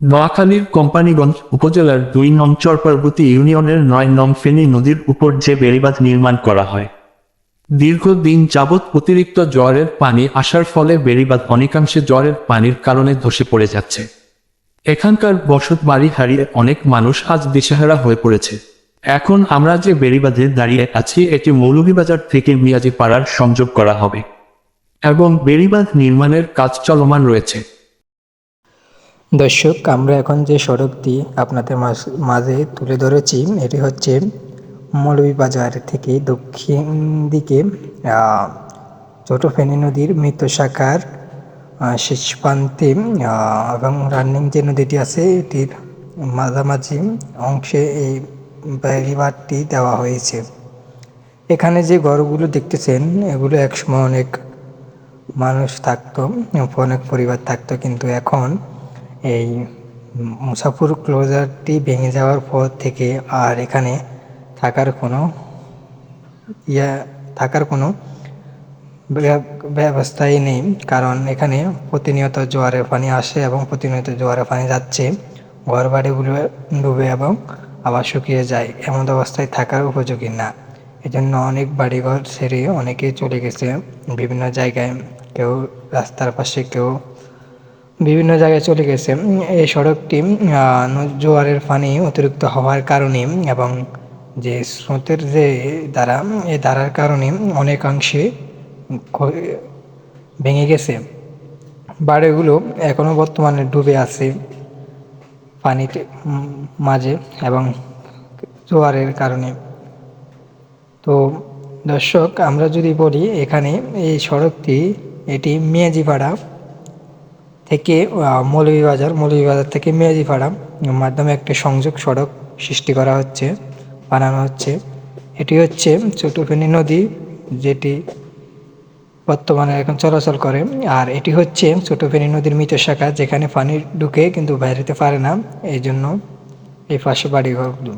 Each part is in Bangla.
নোয়াখালীর কোম্পানিগঞ্জ উপজেলার দুই নং চরপার্বতী ইউনিয়নের নয় নং ফেনী নদীর উপর যে বেড়িবাঁধ নির্মাণ করা হয়। দীর্ঘদিন যাবৎ অতিরিক্ত জ্বরের পানি আসার ফলে বেড়িবাঁধ অনেকাংশে জ্বরের পানির কারণে ধসে পড়ে যাচ্ছে। এখানকার বসত বাড়ি হারিয়ে অনেক মানুষ আজ দিশেহারা হয়ে পড়েছে। এখন আমরা যে বেড়িবাঁধে দাঁড়িয়ে আছি, এটি মৌলভীবাজার থেকে মিয়াজি পাড়ার সংযোগ করা হবে। এবং বেড়িবাঁধ নির্মাণের কাজ চলমান রয়েছে। দর্শক, আমরা এখন যে সড়কটি আপনাদের মাঝ- তুলে ধরেছি, এটি হচ্ছে মৌলভীবাজার থেকে দক্ষিণ দিকে ছোট ফেনী নদীর মৃত শাখার শেষ প্রান্তে এবং রানিং যে নদীটি আছে, এটির মাঝামাঝি অংশে এই ব্যারিবারটি দেওয়া হয়েছে। এখানে যে ঘরগুলো দেখতেছেন, এগুলো একসময় অনেক মানুষ থাকতো, অনেক পরিবার থাকতো, কিন্তু এখন এই মুসাফুর ক্লোজারটি ভেঙে যাওয়ার পর থেকে আর এখানে থাকার কোনো ইয়া, থাকার কোনো ব্যবস্থাই নেই। কারণ এখানে প্রতিনিয়ত জোয়ারের পানি আসে এবং প্রতিনিয়ত জোয়ারের পানি যাচ্ছে ঘর বাড়িগুলো ডুবে এবং আবার শুকিয়ে যায়। এমন অবস্থায় থাকার উপযোগী না। এজন্য অনেক বাড়িঘর ছেড়ে অনেকেই চলে গেছে বিভিন্ন জায়গায়। কেউ রাস্তার পাশে, কেউ বিভিন্ন জায়গায় চলে গেছে। এই সড়কটি জোয়ারের পানি অতিরিক্ত হওয়ার কারণে এবং যে স্রোতের যে দ্বারা এই ধারার কারণে অনেকাংশে ভেঙে গেছে। বাড়িগুলো এখনও বর্তমানে ডুবে আছে পানিতে মাঝে এবং জোয়ারের কারণে। তো দর্শক, আমরা যদি বলি এখানে এই সড়কটি, এটি মেয়াজিপাড়া থেকে মৌলভীবাজার মৌলভীবাজার থেকে মেয়াজিপাড়া মাধ্যমে একটি সংযোগ সড়ক সৃষ্টি করা হচ্ছে, বানানো হচ্ছে। এটি হচ্ছে ছোট ফেনী নদী, যেটি বর্তমানে এখন চলাচল করে। আর এটি হচ্ছে ছোট ফেনী নদীর মৃত শাখা, যেখানে পানি ঢুকে কিন্তু বাইরেতে পারে না। এই জন্য এই পাশে বাড়িঘরগুলো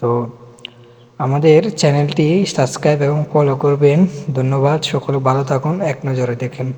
তো আমাদের চ্যানেলটি সাবস্ক্রাইব এবং ফলো করবেন। ধন্যবাদ। সকলে ভালো থাকুন। এক নজরে দেখেন।